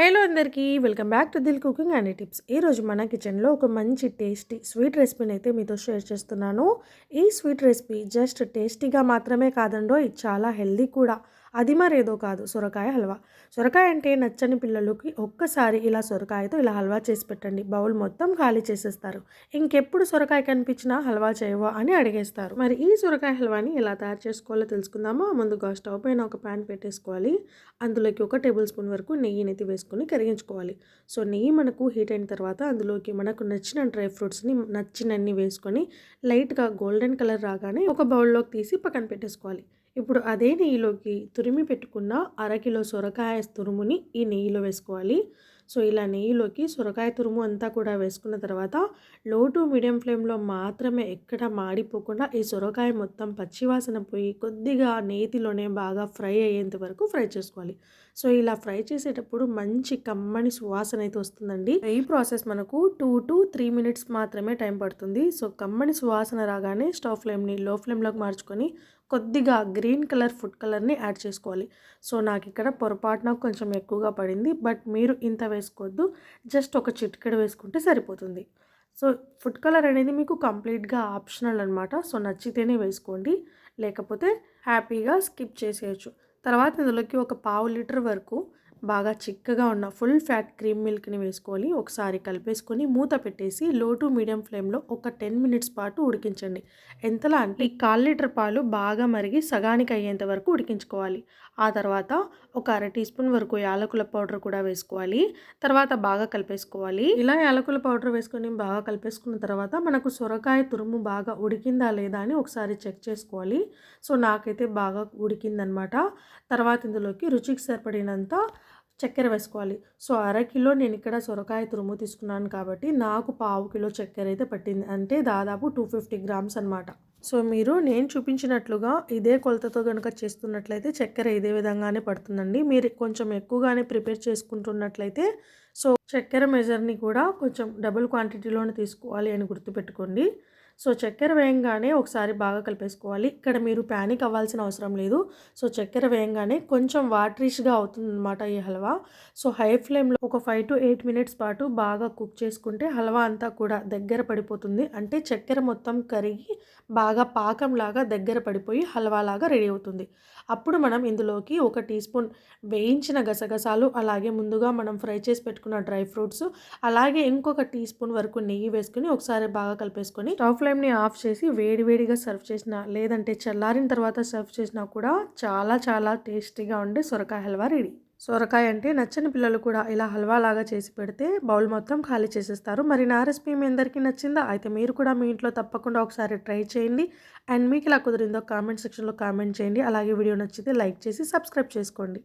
Hello అందరికీ welcome back to Dil cooking and tips. ఈరోజు మన కిచెన్లో ఒక మంచి టేస్టీ స్వీట్ రెసిపీని అయితే మీతో షేర్ చేస్తున్నాను. ఈ స్వీట్ రెసిపీ జస్ట్ టేస్టీగా మాత్రమే కాదండో ఇది చాలా హెల్దీ కూడా. అది మరేదో కాదు సొరకాయ హల్వా. సొరకాయ అంటే నచ్చని పిల్లలకి ఒక్కసారి ఇలా సొరకాయతో ఇలా హల్వా చేసి పెట్టండి. బౌల్ మొత్తం ఖాళీ చేసేస్తారు. ఇంకెప్పుడు సొరకాయ కనిపించినా హల్వా చేయవా అని అడిగేస్తారు. మరి ఈ సొరకాయ హల్వాని ఎలా తయారు చేసుకోవాలో తెలుసుకుందామా? ముందుగా స్టవ్ పైన ఒక ప్యాన్ పెట్టేసుకోవాలి. అందులోకి ఒక టేబుల్ స్పూన్ వరకు నెయ్యిని అయితే వేసుకొని కరిగించుకోవాలి. సో నెయ్యి మనకు హీట్ అయిన తర్వాత అందులోకి మనకు నచ్చిన డ్రై ఫ్రూట్స్ని నచ్చినన్ని వేసుకొని లైట్గా గోల్డెన్ కలర్ రాగానే ఒక బౌల్లోకి తీసి పక్కన పెట్టేసుకోవాలి. ఇప్పుడు అదే నెయ్యిలోకి తురిమి పెట్టుకున్న అరకిలో సొరకాయ తురుముని ఈ నెయ్యిలో వేసుకోవాలి. సో ఇలా నెయ్యిలోకి సొరకాయ తురుము అంతా కూడా వేసుకున్న తర్వాత లో టు మీడియం ఫ్లేమ్లో మాత్రమే ఎక్కడ మాడిపోకుండా ఈ సొరకాయ మొత్తం పచ్చివాసన పోయి కొద్దిగా నేతిలోనే బాగా ఫ్రై అయ్యేంత వరకు ఫ్రై చేసుకోవాలి. సో ఇలా ఫ్రై చేసేటప్పుడు మంచి కమ్మని సువాసన అయితే వస్తుందండి. ఈ ప్రాసెస్ మనకు టూ టు త్రీ మినిట్స్ మాత్రమే టైం పడుతుంది. సో కమ్మని సువాసన రాగానే స్టవ్ ఫ్లేమ్ని లో ఫ్లేమ్లోకి మార్చుకొని కొద్దిగా గ్రీన్ కలర్ ఫుడ్ కలర్ని యాడ్ చేసుకోవాలి. సో నాకు ఇక్కడ పొరపాటున కొంచెం ఎక్కువగా పడింది. బట్ మీరు ఇంత వేసుకోవద్దు. జస్ట్ ఒక చిటికెడు వేసుకుంటే సరిపోతుంది. సో ఫుడ్ కలర్ అనేది మీకు కంప్లీట్గా ఆప్షనల్ అనమాట సో నచ్చితేనే వేసుకోండి. లేకపోతే హ్యాపీగా స్కిప్ చేసేయచ్చు. తర్వాత ఇందులోకి ఒక పావు లీటర్ వరకు బాగా చిక్కగా ఉన్న ఫుల్ ఫ్యాట్ క్రీమ్ మిల్క్ని వేసుకోవాలి ఒకసారి కలిపేసుకొని మూత పెట్టేసి లో టు మీడియం ఫ్లేమ్లో ఒక టెన్ మినిట్స్ పాటు ఉడికించండి. ఎంతలా అంటే ఈ కాల్ లీటర్ పాలు బాగా మరిగి సగానికి అయ్యేంత వరకు ఉడికించుకోవాలి. ఆ తర్వాత ఒక అర టీ స్పూన్ వరకు యాలకుల పౌడర్ కూడా వేసుకోవాలి. తర్వాత బాగా కలిపేసుకోవాలి. ఇలా యాలకుల పౌడర్ వేసుకొని బాగా కలిపేసుకున్న తర్వాత మనకు సొరకాయ తురుము బాగా ఉడికిందా లేదా అని ఒకసారి చెక్ చేసుకోవాలి. సో నాకైతే బాగా ఉడికిందనమాట. తర్వాత ఇందులోకి రుచికి సరిపడినంత చక్కెర వేసుకోవాలి. సో అరకిలో నేను ఇక్కడ సొరకాయ తురుము తీసుకున్నాను కాబట్టి నాకు పావు కిలో చక్కెర అయితే పట్టింది. అంటే దాదాపు టూ ఫిఫ్టీ గ్రామ్స్ అనమాట సో మీరు నేను చూపించినట్లుగా ఇదే కొలతతో కనుక చేస్తున్నట్లయితే చక్కెర ఇదే విధంగానే పడుతుందండి. మీరు కొంచెం ఎక్కువగానే ప్రిపేర్ చేసుకుంటున్నట్లయితే సో చక్కెర మెజర్ని కూడా కొంచెం డబుల్ క్వాంటిటీలోనే తీసుకోవాలి అని గుర్తుపెట్టుకోండి. సో చక్కెర వేయంగానే ఒకసారి బాగా కలిపేసుకోవాలి. ఇక్కడ మీరు ప్యానిక్ అవ్వాల్సిన అవసరం లేదు. సో చక్కెర వేయంగానే కొంచెం వాటరిష్గా అవుతుందన్నమాట ఈ హల్వా. సో హై ఫ్లేమ్లో ఒక ఫైవ్ టు ఎయిట్ మినిట్స్ పాటు బాగా కుక్ చేసుకుంటే హల్వా అంతా కూడా దగ్గర పడిపోతుంది. అంటే చక్కెర మొత్తం కరిగి బాగా పాకంలాగా దగ్గర పడిపోయి హల్వా లాగా రెడీ అవుతుంది. అప్పుడు మనం ఇందులోకి ఒక టీ స్పూన్ వేయించిన గసగసాలు అలాగే ముందుగా మనం ఫ్రై చేసి పెట్టుకున్న డ్రై డ్రై ఫ్రూట్స్. అలాగే ఇంకొక టీ స్పూన్ వరకు నెయ్యి వేసుకుని ఒకసారి బాగా కలిపేసుకొని స్టవ్ ఫ్లేమ్ని ఆఫ్ చేసి వేడివేడిగా సర్వ్ చేసిన లేదంటే చల్లారిన తర్వాత సర్వ్ చేసినా కూడా చాలా చాలా టేస్టీగా ఉండే సొరకాయ హల్వా రెడీ. సొరకాయ అంటే నచ్చని పిల్లలు కూడా ఇలా హల్వా లాగా చేసి పెడితే బౌల్ మొత్తం ఖాళీ చేసేస్తారు. మరి నా రెసిపీ మీ అందరికీ నచ్చిందా? అయితే మీరు కూడా మీ ఇంట్లో తప్పకుండా ఒకసారి ట్రై చేయండి. అండ్ మీకు ఇలా కుదిరిందో కామెంట్ సెక్షన్లో కామెంట్ చేయండి. అలాగే వీడియో నచ్చితే లైక్ చేసి సబ్స్క్రైబ్ చేసుకోండి.